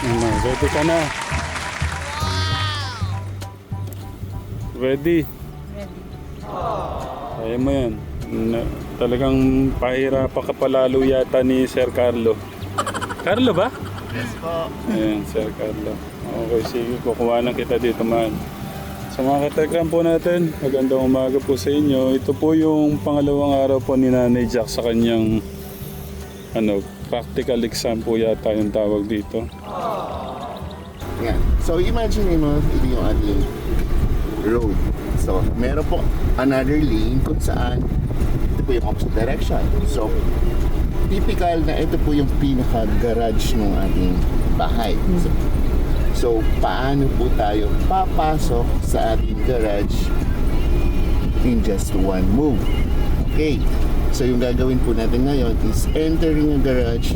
Ano, ready ka na? Ready? Ready. Kaya mo yan. Na, talagang pahirapan ka palalo yata ni Sir Carlo. Carlo ba? Yes po. Ayan, Sir Carlo. Okay, sige. Kukuha lang kita dito, man. Sa mga katekram po natin, magandang umaga po sa inyo. Ito po yung pangalawang araw po ni Nanay Jack sa kanyang ano, practical exam po yata yung tawag dito. Yan. So imagine mo, ito yung ating road. So meron po another lane kung saan ito po yung opposite direction. So typical na ito po yung pinaka-garage ng ating bahay. So, so paano po tayo papasok sa ating garage in just one move? Okay. So yung gagawin po natin ngayon is entering a garage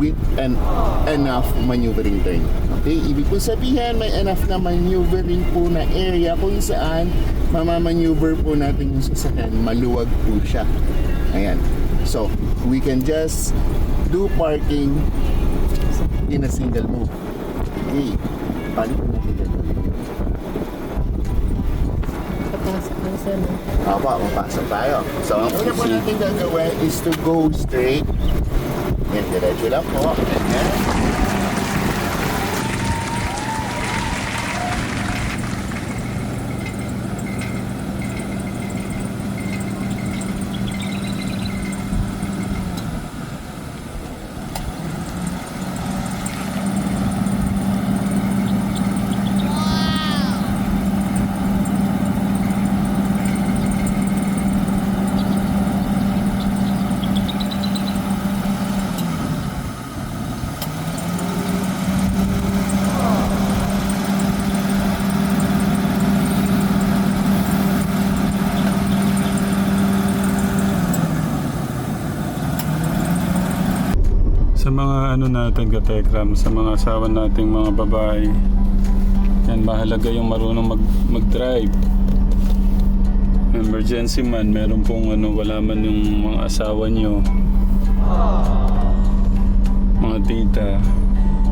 with an enough maneuvering turn. Okay, ibig po sabihin may enough na maneuvering po na area kung saan mamamaneuver po natin yung sasakyan, maluwag po siya. Ayan. So, we can just do parking in a single move. Okay. Paano po natin? Papasok na siya, no? Opo, mapasok tayo. So, ang una po natin gagawin is to go straight. Yan, diretso lang po. Ganyan. Sa mga ano natin katekram, sa mga asawa nating mga babae, yan mahalaga yung marunong mag, mag-drive. Emergency man, meron pong ano, wala man yung mga asawa nyo. Mga tita,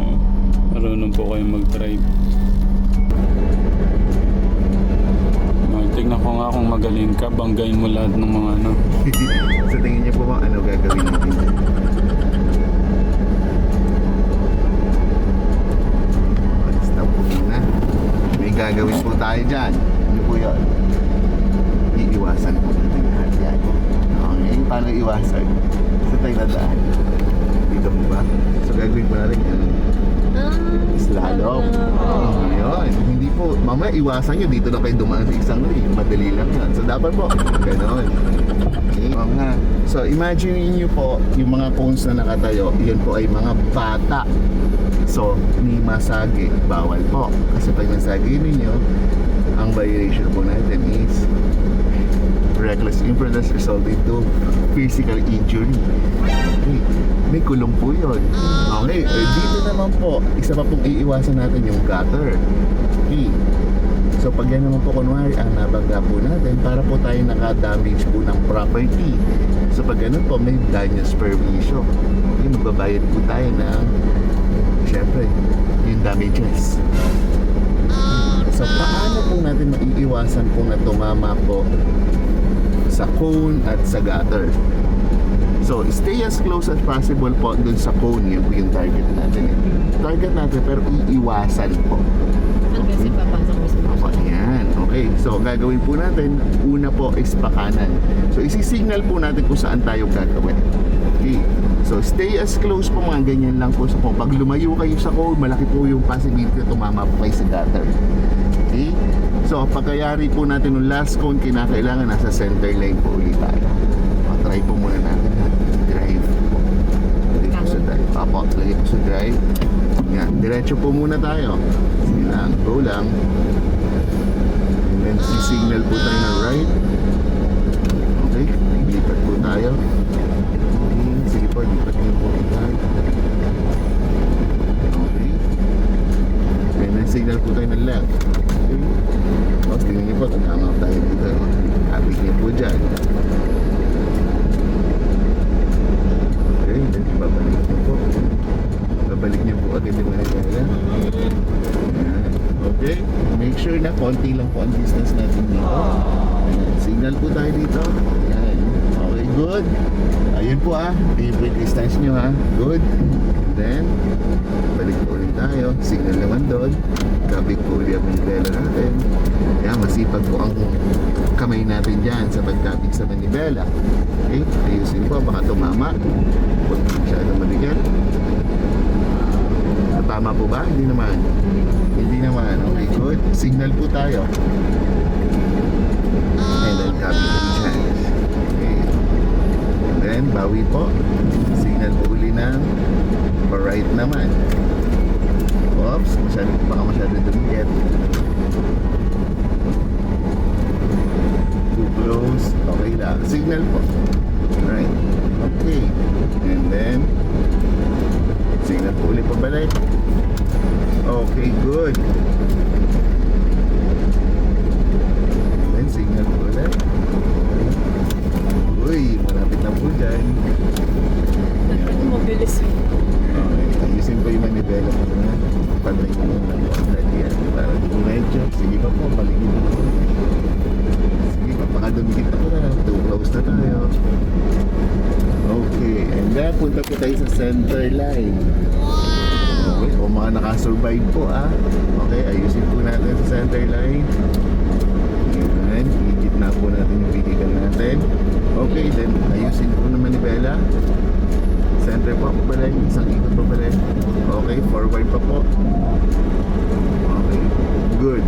oh, marunong po kayong mag-drive. Oh, tignan ko nga kung magaling ka, banggain mo lahat ng mga ano. sa tingin niyo po ba ano gagawin natin? Stop po muna. May gagawin po tayo dyan. Ano po yun? Iiwasan po natin lahat yan. Okay, paano iwasan? Sa tayo nadaan. Dito po ba? So gagawin po natin yan. Ah, Slalom. Oh, yun. Hindi po, mamaya iwasan nyo dito na kayo dumaan sa isang lane. Madali lang yan. So dapat po, gano'n. Oo nga. So imagine niyo po, yung mga cones na nakatayo, yun po ay mga bata. So, ni masagi, bawal po. Kasi pag nasagi ninyo, ang violation po natin is reckless imprudence resulting to physical injury. Okay. May kulong po yun. Okay, eh, dito naman po, isa pa pong iiwasan natin yung gutter. Okay. So pag yan naman po kunwari ang nabangga po natin para po tayo naka-damage po ng property. So pag ganun po may damage permission. Okay, magbabayad po tayo ng syempre yung damages. So paano po natin maiiwasan po na tumama po sa cone at sa gutter? So, stay as close as possible po dun sa cone, yun po yung target natin. Eh. Target natin pero iiwasan po. hanggang sa papasok Opo, okay. So, gagawin po natin, una po is pakanan. So, isisignal po natin kung saan tayo gagawin. Okay. So, stay as close po mga ganyan lang po sa cone. Pag lumayo kayo sa cone, malaki po yung possibility na tumama po kayo sa gutter. Okay? So, pagkayari po natin ng last cone, kinakailangan nasa center line po ulit tayo. O, try po muna natin. Drive po. Lagay po sa drive. Apo, lagay po sa drive. Yan, diretso po muna tayo. Sige lang, go lang. And then, sisignal po tayo ng right. matagal po tayo nalag. Tapos tingnan niyo po, tumangaw tayo dito. Happy niyo po dyan. Okay, then babalik niyo po. Babalik niyo po agad yung Manila. Okay, make sure na konti lang po ang distance natin dito. Signal po tayo dito. Ayan. Okay, good. Ayun po ah, favorite distance nyo ha. Ah. Good. Then, balik po ulit tayo. Signal naman doon. Kabig po ulit ang manibela natin. Kaya masipag po ang kamay natin dyan sa pagkabig sa manibela. Okay, ayusin po. Baka tumama. Huwag masyadong mabigat. Ah, Tama po ba? Hindi naman. Hindi naman. Okay, good. Signal po tayo. And then copy. Then, bawi po. Signal uli ng right naman. Oops, masyado, baka masyado dumikit. Too close. Okay lang. Signal po. Right. Okay. And then, signal po ulit pabalik. Okay, good. Sa center line. Okay, o mga nakasurvive po ah. Okay, ayusin po natin sa center line. Ayan, higit na po natin yung vehicle natin. Okay, then ayusin po ng manibela. Center po pa rin, isang ikot pa rin. Okay, forward pa po. Okay, good.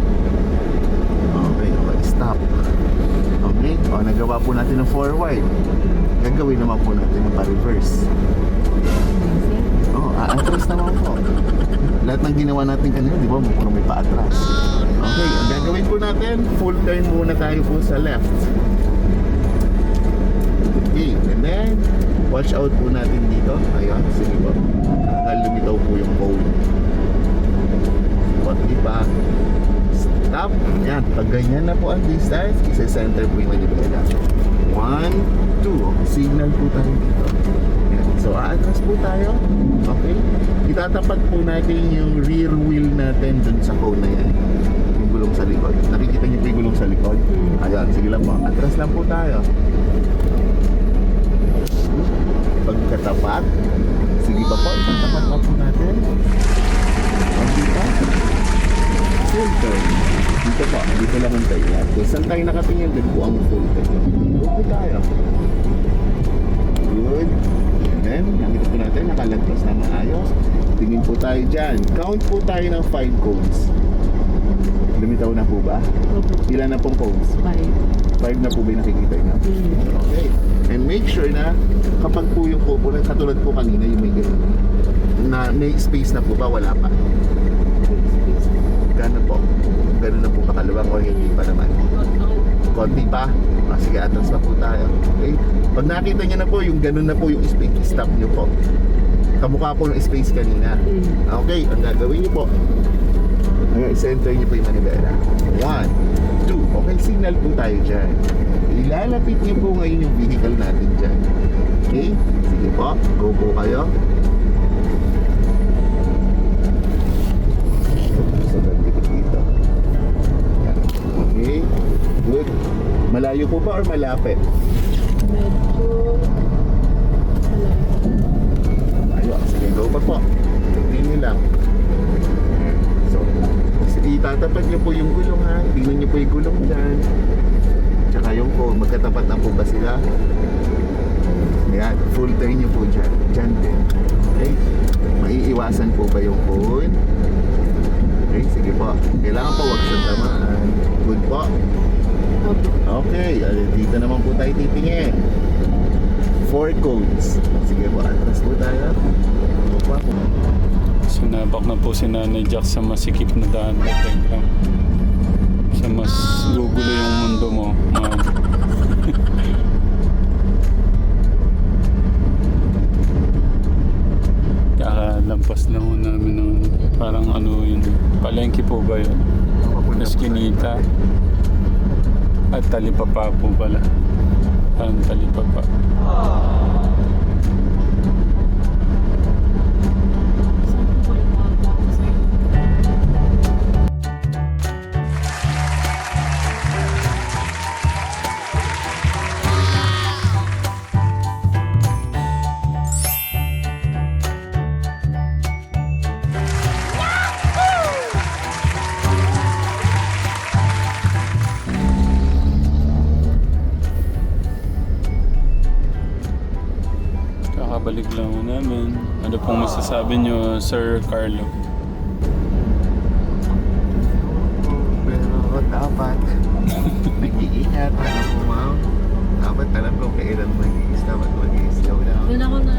Okay, okay, stop. Okay, o nagawa po natin ng forward. Gagawin naman po natin ng pa-reverse. Aatras naman po. Lahat ng ginawa natin kanina, di ba, mukhang may paatras. Okay, ang gagawin po natin, full turn muna tayo po sa left. Okay, and then, watch out po natin dito. Ayun, sige po. Dahil lumitaw po yung phone. What di pa? Stop. Yan, pag ganyan na po ang distance, isa-center po yung manibela. One, two. Signal po tayo dito. So, aatras po tayo. Okay? Itatapat po natin yung rear wheel natin dun sa cone na yan. Yung gulong sa likod. Nakikita niyo po yung gulong sa likod? Ayan, sige lang po. Atras lang po tayo. Dyan. Count po tayo ng 5 cones. Lumitaw na po ba? Ilan na pong cones? Five. 5 na po ba yung nakikita nyo? Okay. And make sure na kapag po yung kubo na katulad po kanina yung may ganun na may space na po ba? Wala pa. Gano'n po? Gano'n na po kakalawang o hindi pa naman? Konti pa? Ah, sige, atras na po tayo. Okay? Pag nakita nyo na po yung gano'n na po yung space, stop nyo po. Kamukha po ng space kanina. Okay, ang gagawin nyo po, Ngayon, center niyo po yung manibela. One, two. Okay, signal po tayo dyan. Ilalapit niyo po ngayon yung vehicle natin dyan. Okay? Sige po, go po kayo. Okay, good. Malayo po ba or malapit? Medyo... Pa po. Continue lang. So, itatapat niyo po yung gulong ha. Tingnan niyo po yung gulong dyan. Tsaka yung phone, magkatapat na po ba sila? Yan, full turn niyo po dyan. Dyan din. Okay? Maiiwasan po ba yung phone? Okay, sige po. Kailangan po wag siyang tamaan. Good po. Okay, dito naman po tayo titingin. Four codes. Sige po, atras po tayo. Sinabak na po si Nanay Jack sa masikip na daan. Telegram. Sa mas gugulo yung mundo mo. ma'am. Kakalampas lang ho namin ng parang ano yun. Palengke po ba yun? Eskinita. At talipapa po pala. Parang talipapa. Saan kakabalik lang namin. Ano pong masasabi nyo, Sir Carlo? Pero dapat nag-iingat. Alam mo, ma'am. Dapat alam ko kailan mag-iis. Dapat mag-i-slow down. Doon ako na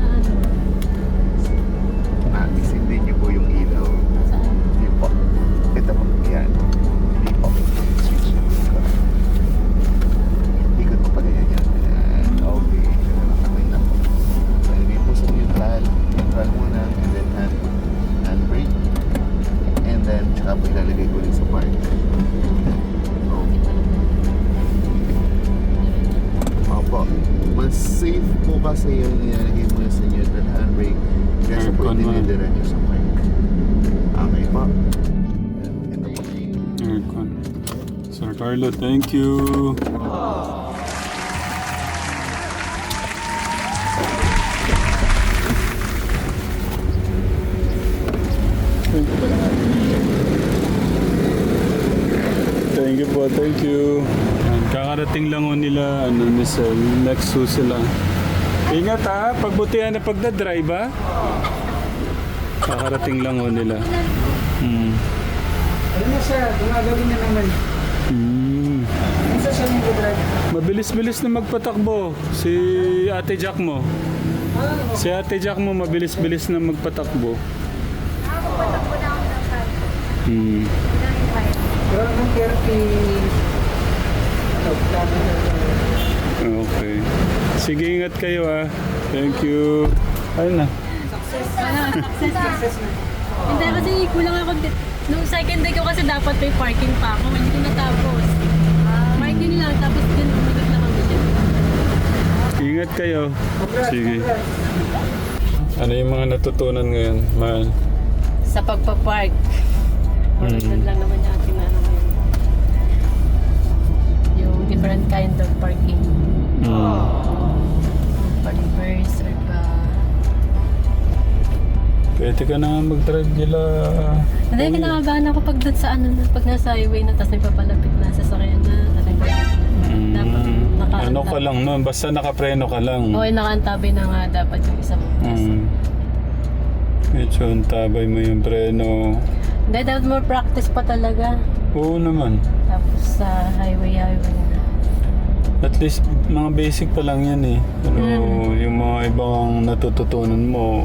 Carlo, thank you. Thank you po, thank you. Kakarating lang nila, ano, Miss El, next ho sila. Ingat ha, pagbutihan na pagdadrive ha. Kakarating lang ho nila. Hmm. Alam mo siya, gumagawin na naman. Hmm. Isa siya yung drive. Mabilis-bilis na magpatakbo. Si Ate Jack mo. Si Ate Jack mo mabilis-bilis na magpatakbo. Hmm. Pero anong therapy? Sabi na Okay. Sige, ingat kayo ah. Thank you. Ayun na. Wala, success na. Hindi kasi kulang ako. Nung second day ko kasi dapat may parking pa ako. Hindi ko natapos. Parking lang, tapos din umigot na kami dyan. Ingat kayo. Sige. Ano yung mga natutunan ngayon, man? Sa pagpa-park. Original Mm. lang naman yung ating ano ngayon. Yung different kind of parking. Hmm. Pag-reverse or pa... Pwede ka na mag-drive nila. Hindi, kinakabahan ako pag sa ano na, pag nasa highway na, tapos may papalapit na sasakyan na, talaga. Dapat Hmm. naka- Ano ka lang nun? Basta nakapreno ka lang. Okay, nakaantabi na nga dapat yung isang Hmm. Medyo antabay mo yung preno. Hindi, dapat more practice pa talaga. Oo naman. Tapos sa highway, highway na. At least mga basic pa lang yan eh. Pero Mm. yung mga ibang natututunan mo,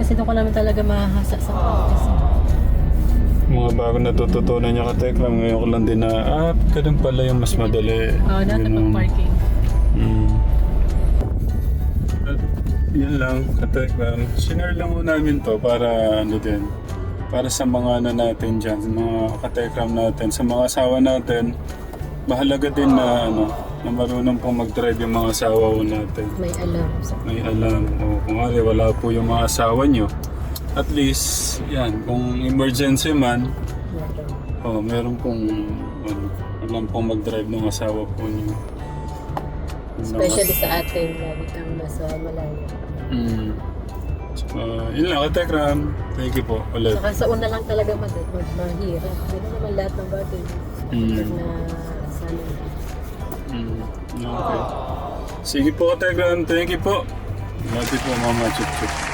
Kasi doon ko naman talaga mahasa sa practice. mga bago natututunan niya ka Tekram, ngayon ko lang din na, ah, ganun pala yung mas madali. Oo, dati Ganun. pag parking. Mm. At yun lang, katekram. Sinare lang mo namin to para ano din, para sa mga ano natin dyan, mga katekram natin, sa mga asawa natin, mahalaga din na ano, na marunong pong mag-drive yung mga asawa ko natin. May alam. May alam, o kung nga wala po yung mga asawa nyo, at least, yan, kung emergency man, oh, meron pong, ano, alam pong mag-drive ng asawa po niyo. Especially sa atin, lagi kang nasa malayo. Mm. Uh, yun lang, Katekram. Thank you po ulit. Saka sa una lang talaga mag mag mahirap. Hindi naman lahat ng bagay. Mm. Na sana. Mm. Okay. Sige po, Katekram. Thank you po. Love you po, Mama Chup Chup.